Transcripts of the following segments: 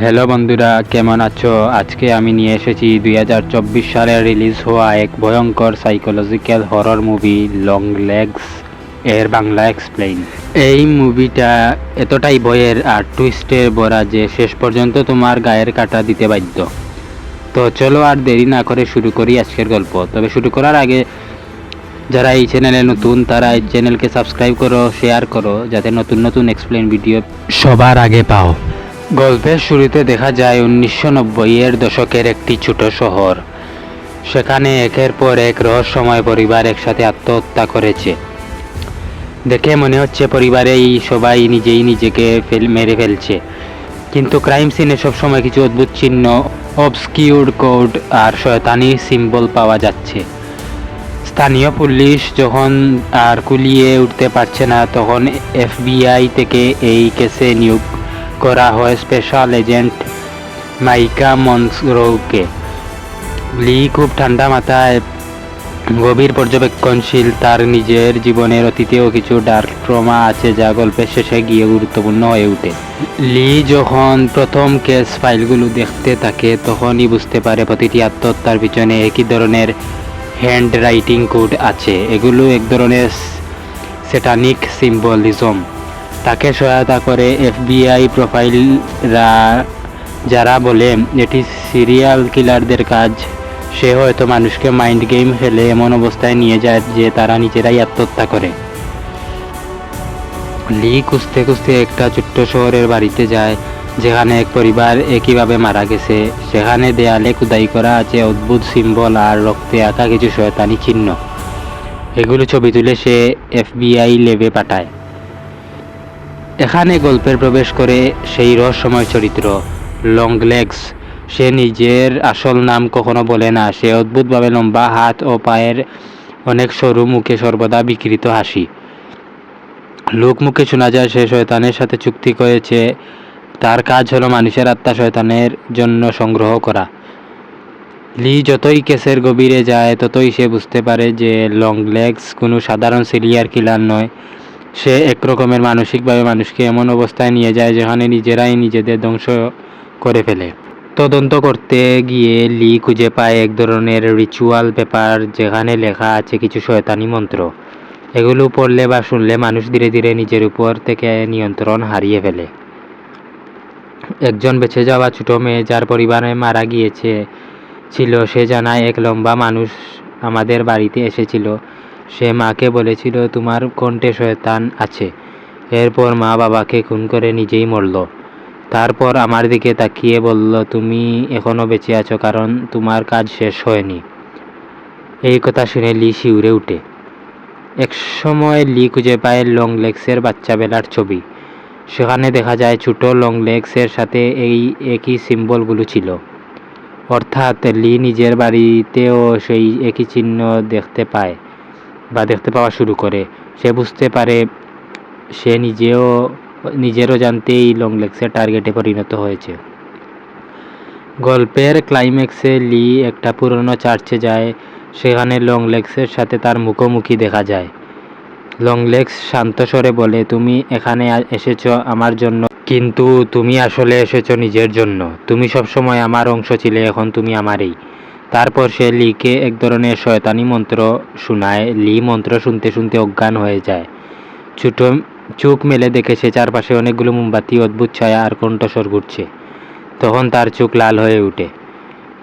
Hello বন্ধুরা, কেমন আছো? আজকে আমি নিয়ে এসেছি দুই হাজার চব্বিশ সালে রিলিজ হওয়া এক ভয়ঙ্কর psychological horror movie long legs এর বাংলা এক্সপ্লেইন এই মুভিটা এতটাই ভয়ের আর টুইস্টে ভরা যে শেষ পর্যন্ত তোমার গায়ের কাটা দিতে বাধ্য। তো চলো আর দেরি না করে শুরু করি আজকের গল্প। তবে শুরু করার আগে যারা এই চ্যানেলে নতুন, তারা এই চ্যানেলকে সাবস্ক্রাইব করো শেয়ার করো, যাতে নতুন নতুন এক্সপ্লেন ভিডিও সবার আগে পাও। গল্পের শুরুতে দেখা যায় উনিশশো এর দশকের একটি ছোট শহর। সেখানে একের পর এক রহস্যময় পরিবার একসাথে আত্মহত্যা করেছে। দেখে মনে হচ্ছে পরিবারেই সবাই নিজেই নিজেকে ফেল, মেরে ফেলছে। কিন্তু ক্রাইম সিনে সবসময় কিছু অদ্ভুত চিহ্ন অবস্কিউড কোড আর শয়তানি সিম্বল পাওয়া যাচ্ছে। স্থানীয় পুলিশ যখন আর কুলিয়ে উঠতে পারছে না, তখন এফবিআই থেকে এই কেসে নিয়োগ করা হয় স্পেশাল এজেন্ট মাইকা মনসরোকে। লি খুব ঠান্ডা মাথায় গভীর পর্যবেক্ষণশীল, তার নিজের জীবনের অতীতেও কিছু ডার্ক ট্রমা আছে যা গল্পের শেষে গিয়ে গুরুত্বপূর্ণ হয়ে ওঠে। লি যখন প্রথম কেস ফাইলগুলো দেখতে থাকে, তখনই বুঝতে পারে প্রতিটি আত্মহত্যার পিছনে একই ধরনের হ্যান্ড রাইটিং কোড আছে। এগুলো এক ধরনের সেটানিক সিম্বলিজম তাকে সহায়তা করে এফবিআই প্রোফাইলরা যারা বলে এটি সিরিয়াল কিলারদের কাজ। সে হয়তো মানুষকে মাইন্ড গেম খেলে এমন অবস্থায় নিয়ে যায় যে তারা নিজেরাই আত্মহত্যা করে। লি খুঁজতে খুঁজতে একটা ছোট্ট শহরের বাড়িতে যায়, যেখানে এক পরিবার একইভাবে মারা গেছে। সেখানে দেয়ালে খুদাই করা আছে অদ্ভুত সিম্বল আর রক্তে আঁকা কিছু শয়তানি চিহ্ন। এগুলো ছবি তুলে সে এফবিআই লেবে পাঠায়। এখানে গল্পের প্রবেশ করে সেই রহস্যময় চরিত্র, লং লেগস। সে নিজের আসল নাম কখনো বলে না। সে অদ্ভুতভাবে লম্বা হাত ও পায়ের অনেক সরু মুখে সর্বদা বিকৃত হাসি। লোক মুখে শোনা যায়, সে শয়তানের সাথে চুক্তি করেছে। তার কাজ হলো মানুষের আত্মা শয়তানের জন্য সংগ্রহ করা। লি যতই কেসের গভীরে যায়, ততই সে বুঝতে পারে যে লং লেগস কোনো সাধারণ সিরিয়ার কিলার নয়। সে এক রকমের মানসিকভাবে মানুষকে এমন অবস্থায় নিয়ে যায় যেখানে নিজেরাই নিজেদের ধ্বংস করে ফেলে। তদন্ত করতে গিয়ে লি খুঁজে পায় এক ধরনের রিচুয়াল পেপার যেখানে লেখা আছে কিছু শয়তানি মন্ত্র। এগুলো পড়লে বা শুনলে মানুষ ধীরে ধীরে নিজের উপর থেকে নিয়ন্ত্রণ হারিয়ে ফেলে। একজন বেঁচে যাওয়া ছোট মেয়ে যার পরিবারে মারা গিয়েছে ছিল, সে জানায়, এক লম্বা মানুষ আমাদের বাড়িতে এসেছিল। সে মাকে বলেছিল, তোমার কণ্ঠে শয়তান আছে। এরপর মা বাবাকে খুন করে নিজেই মরল। তারপর আমার দিকে তাকিয়ে বলল, তুমি এখনও বেঁচে আছো, কারণ তোমার কাজ শেষ হয়নি। এই কথা শুনে লি শিউরে উঠে। এক সময় লি খুঁজে পায় লং লেগসের বাচ্চা বেলার ছবি। সেখানে দেখা যায় ছোট লং লেগসের সাথে এই একই সিম্বলগুলো ছিল। অর্থাৎ লি নিজের বাড়িতেও সেই একই চিহ্ন দেখতে পায়। বা দেখতে পাওয়া শুরু করে। সে বুঝতে পারে, সে নিজেও, নিজেরও জানতেই লং লেগসের টার্গেটে পরিণত হয়েছে। গল্পের ক্লাইম্যাক্সে লি একটা পুরনো চার্চে যায়, সেখানে লং লেগসের সাথে তার মুখোমুখি দেখা যায়। লং লেগস শান্ত স্বরে বলে, তুমি এখানে এসেছ আমার জন্য, কিন্তু তুমি আসলে এসেছ নিজের জন্য। তুমি সবসময় আমার অংশ ছিলে, এখন তুমি আমারই। তারপর সে লিকে এক ধরনের শয়তানি মন্ত্র শোনায়। লি মন্ত্র শুনতে শুনতে অজ্ঞান হয়ে যায়। ছোট চোখ মেলে দেখে সে চারপাশে অনেকগুলো মোমবাতি, অদ্ভুত ছায়া আর কণ্ঠস্বর ঘুরছে। তখন তার চোখ লাল হয়ে ওঠে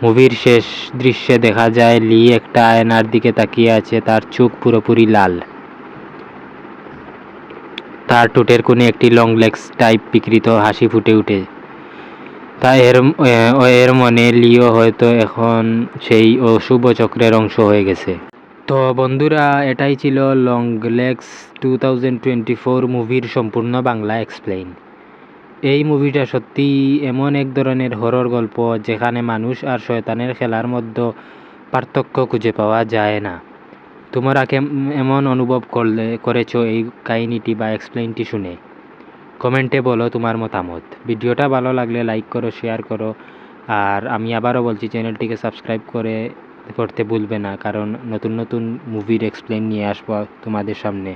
মুভির শেষ দৃশ্যে দেখা যায়, লি একটা আয়নার দিকে তাকিয়ে আছে, তার চোখ পুরোপুরি লাল। তার ঠোঁটের কোণে একটি লং লেগস টাইপ বিকৃত হাসি ফুটে ওঠে তা এর এর মনে লিও হয়তো এখন সেই অশুভ চক্রের অংশ হয়ে গেছে। তো বন্ধুরা, এটাই ছিল long legs two thousand twenty four মুভির সম্পূর্ণ বাংলা এক্সপ্লেইন এই মুভিটা সত্যি এমন এক ধরনের হরর গল্প যেখানে মানুষ আর শয়তানের খেলার মধ্যে পার্থক্য খুঁজে পাওয়া যায় না। তোমরা এমন অনুভব করলে করেছ এই কাহিনীটি বা এক্সপ্লেইনটি শুনে। কমেন্টে বলো তোমার মতামত। ভিডিওটা ভালো লাগলে লাইক করো শেয়ার করো। আর আমি আবারও বলছি চ্যানেলটিকে সাবস্ক্রাইব করে করতে ভুলবে না, কারণ নতুন নতুন মুভির এক্সপ্লেন নিয়ে আসব তোমাদের সামনে।